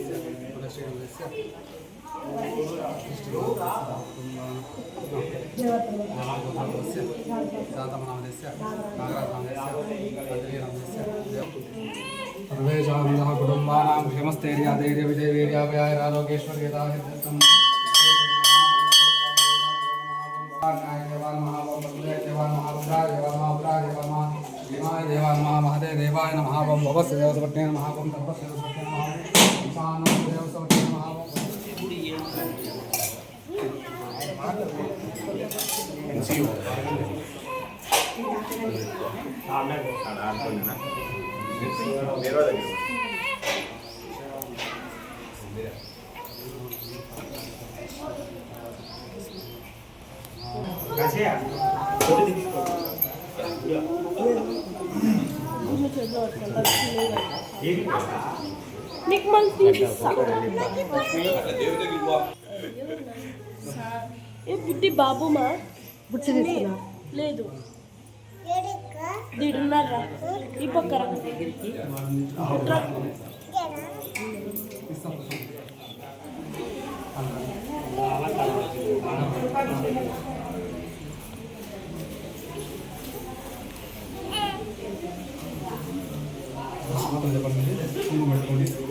సదా శుభం లోపలికి రమ్మా మణికంఠనాథస్య పునశ్రీకంఠస్య నాగోపాలస్య శాంతమనామదస్య నాగరాజనామదస్య అంజలీనామదస్య సర్వేషాం కుటుంబానాం క్షమస్థైర్య ధైర్య విజయవీర్యాభయాయ ఏమి దేవాన్ మహామహదే దేవాయ మహావం భవస్య దేవసపట్నే మహావం తపస్య దేవసపట్నే మహావం ఈశానం దేవసపట్నే మహావం నీకు మళ్ళీ తీపిస్తా ఏ బుద్ధి బాబుమా బుద్ధి తీసుకున్నా లేదు దీడున్నారా ఈ పక్కన రా.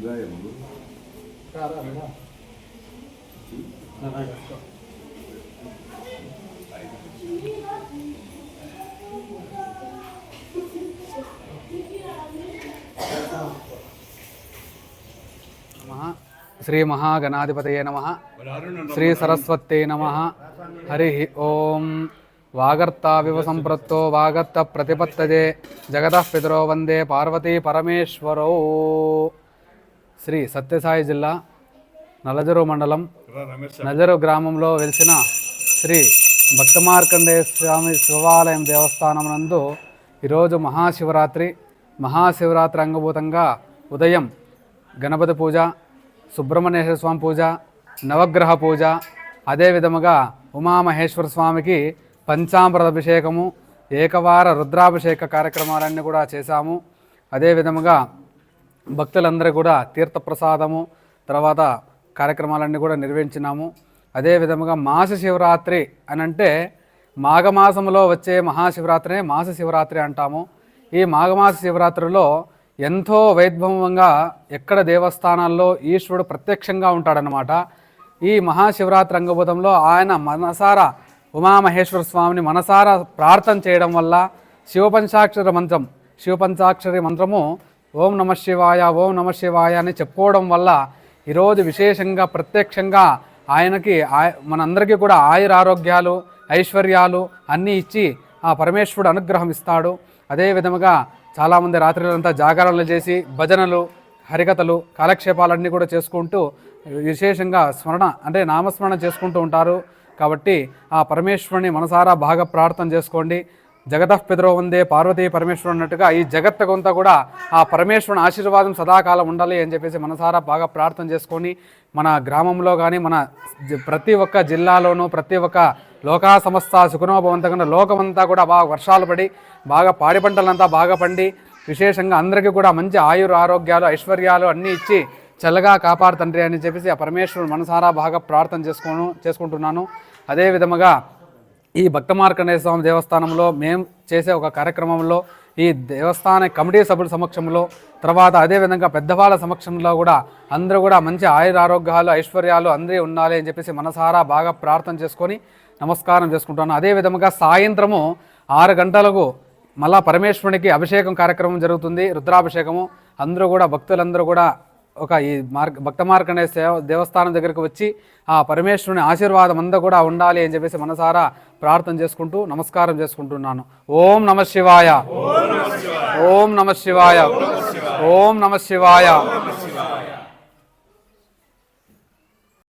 నీళ్ళు పట్టుకోండి నమః శ్రీ మహాగణాధిపతయే నమ శ్రీ సరస్వతే నమ హరి ఓం వాగర్తావివ సంపృక్తో వాగర్త ప్రతిపత్తజే జగత పితరో వందే పార్వతీ పరమేశ్వరో శ్రీ సత్యసాయి జిల్లా నలజరు మండలం నజరు గ్రామంలో వెలిసిన శ్రీ భక్తమార్కండేయ స్వామి శివాలయం దేవస్థానం నందు ఈరోజు మహాశివరాత్రి మహాశివరాత్రి అంగభూతంగా ఉదయం గణపతి పూజ సుబ్రహ్మణ్యేశ్వర స్వామి పూజ నవగ్రహ పూజ అదే విధముగా ఉమామహేశ్వర స్వామికి పంచామృత అభిషేకము ఏకవార రుద్రాభిషేక కార్యక్రమాలన్నీ కూడా చేశాము. అదే విధముగా భక్తులందరూ కూడా తీర్థ ప్రసాదము తర్వాత కార్యక్రమాలన్నీ కూడా నిర్వహించినాము. అదేవిధముగా మాస శివరాత్రి అని అంటే మాఘమాసంలో వచ్చే మహాశివరాత్రినే మాస శివరాత్రి అంటాము. ఈ మాఘమాస శివరాత్రిలో ఎంతో వైద్భవంగా ఎక్కడ దేవస్థానాల్లో ఈశ్వరుడు ప్రత్యక్షంగా ఉంటాడనమాట ఈ మహాశివరాత్రి అంగభూతంలో ఆయన మనసారా ఉమామహేశ్వర స్వామిని మనసారా ప్రార్థన చేయడం వల్ల శివపంచాక్షర మంత్రం శివపంచాక్షరి మంత్రము ఓం నమ శివాయ ఓం నమ శివాయ అని చెప్పుకోవడం వల్ల ఈరోజు విశేషంగా ప్రత్యక్షంగా ఆయనకి ఆయ- మనందరికీ కూడా ఆయుర ఆరోగ్యాలు ఐశ్వర్యాలు అన్నీ ఇచ్చి ఆ పరమేశ్వరుడు అనుగ్రహం ఇస్తాడు. అదే విధముగా చాలామంది రాత్రులంతా జాగరణలు చేసి భజనలు హరికథలు కాలక్షేపాలన్నీ కూడా చేసుకుంటూ విశేషంగా స్మరణ అంటే నామస్మరణ చేసుకుంటూ ఉంటారు. కాబట్టి ఆ పరమేశ్వరుని మనసారా బాగా ప్రార్థన చేసుకోండి. జగతః పితరో వందే పార్వతీ పరమేశ్వరుడు అన్నట్టుగా ఈ జగత్తుకంతా కూడా ఆ పరమేశ్వరుని ఆశీర్వాదం సదాకాలం ఉండాలి అని చెప్పేసి మనసారా బాగా ప్రార్థన చేసుకొని మన గ్రామంలో కానీ మన జ- ప్రతి ఒక్క జిల్లాలోనూ ప్రతి ఒక్క లోకా సంస్థ సుఖనోభవంతంగా లోకమంతా కూడా బాగా వర్షాలు పడి బాగా పాడి పంటలంతా బాగా పండి విశేషంగా అందరికీ కూడా మంచి ఆయుర ఆరోగ్యాలు ఐశ్వర్యాలు అన్నీ ఇచ్చి చల్లగా కాపాడు తండ్రి అని చెప్పేసి ఆ పరమేశ్వరుడు మనసారా బాగా ప్రార్థన చేసుకోను చేసుకుంటున్నాను. అదే విధముగా ఈ భక్త మార్కండేయ స్వామి దేవస్థానంలో మేము చేసే ఒక కార్యక్రమంలో ఈ దేవస్థాన కమిటీ సభ్యుల సమక్షంలో తర్వాత అదేవిధంగా పెద్దవాళ్ళ సమక్షంలో కూడా అందరూ కూడా మంచి ఆయురారోగ్యాలు ఐశ్వర్యాలు అందరూ ఉండాలి అని చెప్పేసి మనసారా బాగా ప్రార్థన చేసుకొని నమస్కారం చేసుకుంటాను అదేవిధంగా సాయంత్రము ఆరు గంటలకు మళ్ళా పరమేశ్వరునికి అభిషేకం కార్యక్రమం జరుగుతుంది రుద్రాభిషేకము. అందరూ కూడా భక్తులందరూ కూడా ఒక ఈ మార్గ భక్త మార్కండే సేవ దేవస్థానం దగ్గరకు వచ్చి ఆ పరమేశ్వరుని ఆశీర్వాదం అంతా కూడా ఉండాలి అని చెప్పేసి మనసారా ప్రార్థన చేసుకుంటూ నమస్కారం చేసుకుంటున్నాను. ఓం నమ శివాయ. ఓం నమ శివాయ. ఓం నమ శివాయ.